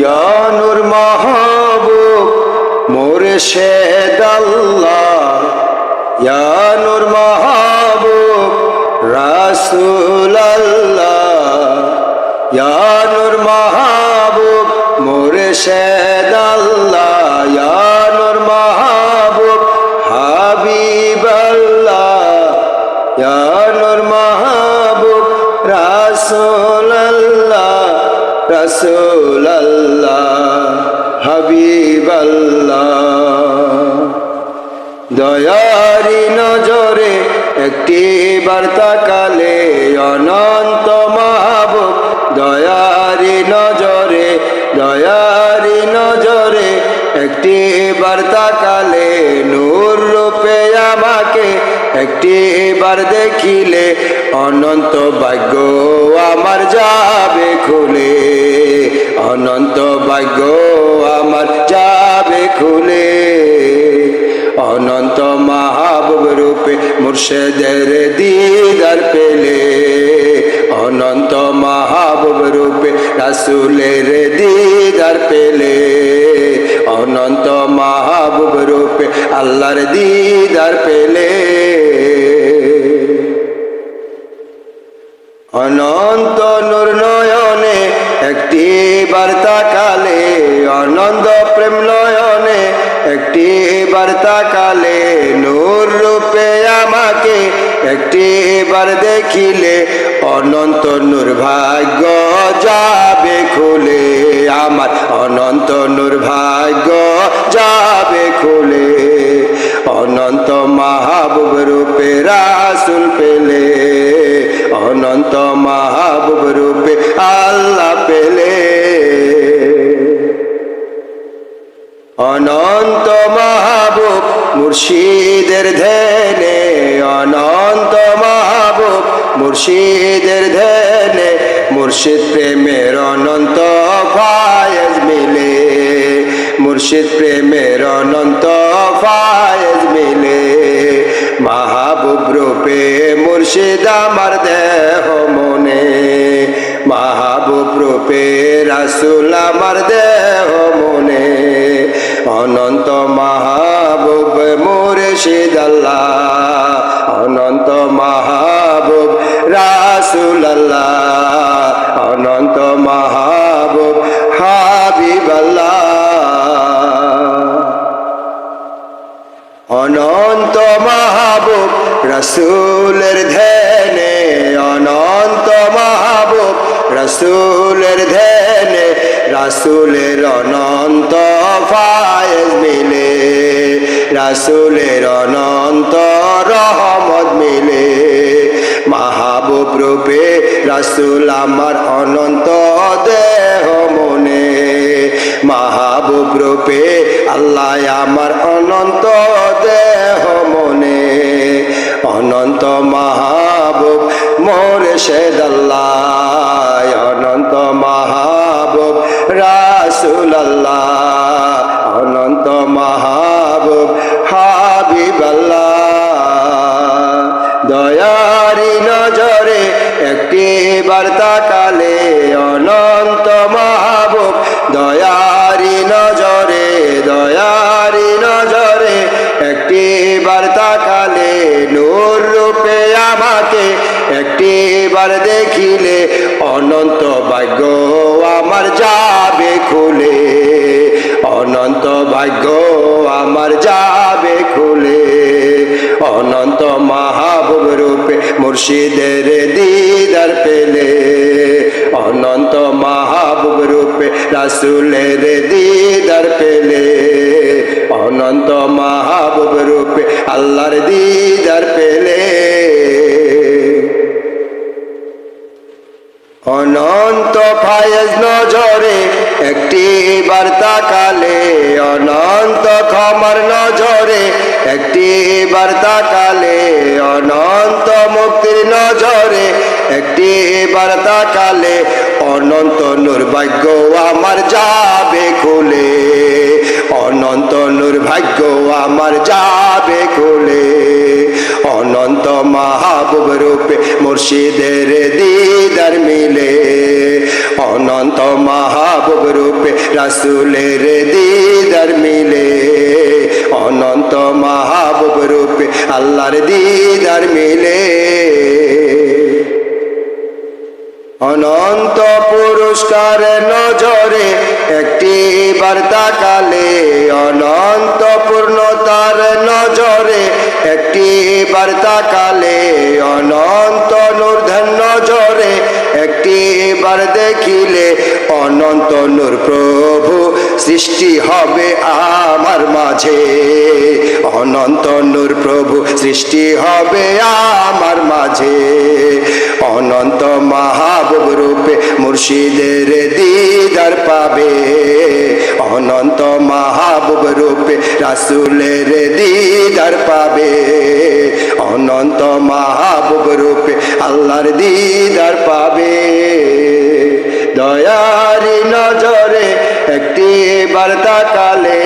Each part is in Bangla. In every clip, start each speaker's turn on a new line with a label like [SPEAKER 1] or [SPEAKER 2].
[SPEAKER 1] ইয়ানুর মাহবুব মোরে আল্লাহ। ইয়ানুর মাহবুব রাসূল আল্লাহ। ইয়ানুর মাহবুব মোরে আল্লাহ। রসুল আল্লাহ দয়ারি নজরে একটি বার্তা কালে অনন্ত মাহবুব। দয়ারি নজরে দয়ারি নজরে একটি বার্তা কালে নূর রূপে আমাকে একটি বার দেখিলে অনন্ত ভাগ্য আমার যাবে খুলে। অনন্ত ভাগ্য আমার যাবে খুলে। অনন্ত মাহবুব রূপে মুর্শেদের দিদার পেলে। অনন্ত মাহবুব রূপে রাসুলের দিদার পেলে। অনন্ত মাহবুব রূপে আল্লাহর দিদার পেলে। অনন্ত প্রেম নয়নে একটি বার্তা কালে নূর রূপে আমাকে একটি বার দেখিলে অনন্ত ভাগ্য যাবে খুলে আমার। অনন্ত ভাগ্য যাবে খুলে। অনন্ত মাহবুব রূপে রাসুল পেলে মুর্শিদের ধ্যানে অনন্ত মাহবুব মুর্শিদের ধ্যানে মুর্শিদ প্রেমের অনন্ত ফায়জ মিলে মুর্শিদ প্রেমের অনন্ত মাহবুব মুর্শিদ অনন্ত মাহবুব রাসুল আল্লাহ অনন্ত মাহবুব হাবিব আল্লাহ অনন্ত মাহবুব রসুলের ধ্যানে, অনন্ত মাহবুব রসুলের ধ্যানে, রাসুলের অনন্ত রাসুলের অনন্ত রহমত মিলে, মাহবুব রূপে রাসুল আমার অনন্ত দেহ মনে, মাহবুব রূপে আল্লাহ আমার অনন্ত দেহ মনে, অনন্ত মাহবুব মোর শেদ আল্লাহ, অনন্ত মাহবুব রাসুল আল্লাহ, অনন্ত হাবিব আল্লাহ। দয়ারি নজরে একটি বার্তা কালে অনন্ত মাহবুব। দয়ারি নজরে দয়ারি নজরে একটি বার্তা কালে নূর রূপে আমাকে একটি বার দেখিলে, অনন্ত ভাগ্য আমার যাবে খুলে। অনন্ত ভাগ্য আমার খুলে অনন্ত মাহবুব রূপে মুর্শিদের দিদার অনন্ত ফায়েজ নজরে, একটি বার্তা কালে, অনন্ত ক্ষমার নজরে, একটি বার্তা কালে, অনন্ত মুক্তির নজরে, একটি বার্তা কালে, অনন্ত দুর্ভাগ্য আমার যাবে খুলে, অনন্ত দুর্ভাগ্য আমার যাবে খুলে। অনন্ত মাহবুব রূপে মুর্শিদের দিদার মিলে। অনন্ত মাহবুব রূপে রাসুলের দিদার মিলে। অনন্ত মাহবুব রূপে আল্লাহর দিদার মিলে। অনন্ত পুরস্কার নজরে একটি বার্তা কালে অনন্ত পূর্ণতার নজরে বার্তা কালে অনন্ত নূর্ধন নজরে একটি বার দেখিলে অনন্ত নূর প্রভু সৃষ্টি হবে আমার মাঝে। অনন্ত নূর প্রভু সৃষ্টি হবে আমার মাঝে। অনন্ত মাহবুব রূপে মুর্শিদের দিদার পাবে। অনন্ত মাহবুব রূপে রাসুলের দিদার পাবে। অনন্ত মাহবুব রূপে আল্লাহর দিদার পাবে। দয়ারি নজরে একটি বার্তা কালে,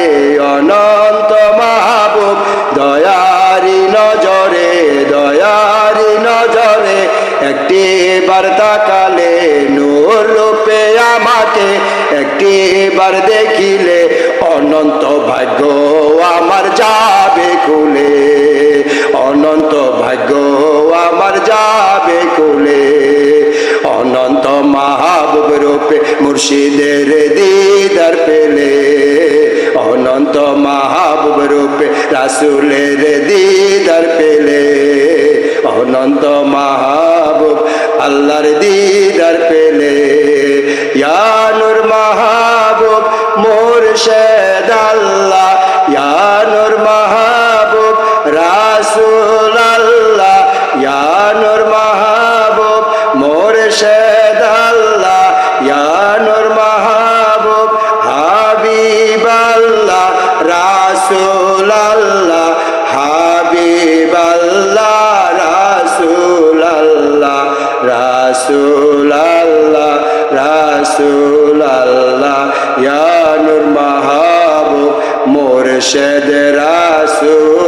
[SPEAKER 1] অনন্ত মাহবুব, দয়ারি নজরে দয়ারি নজরে একটি বার্তা কালে, নূর রূপে আমাকে একটি বার দেখিলে, অনন্ত ভাগ্য আমার যাবে কুলে মুর্শিদের দিদার পেলে, অনন্ত মাহবুব রূপে রাসুলের দিদার পেলে, অনন্ত মাহবুব আল্লাহর দিদার পেলে। ইয়ানুর রাসুল আল্লাহ ইয়ানুর মাহবুব মুর্শেদ রাসুল।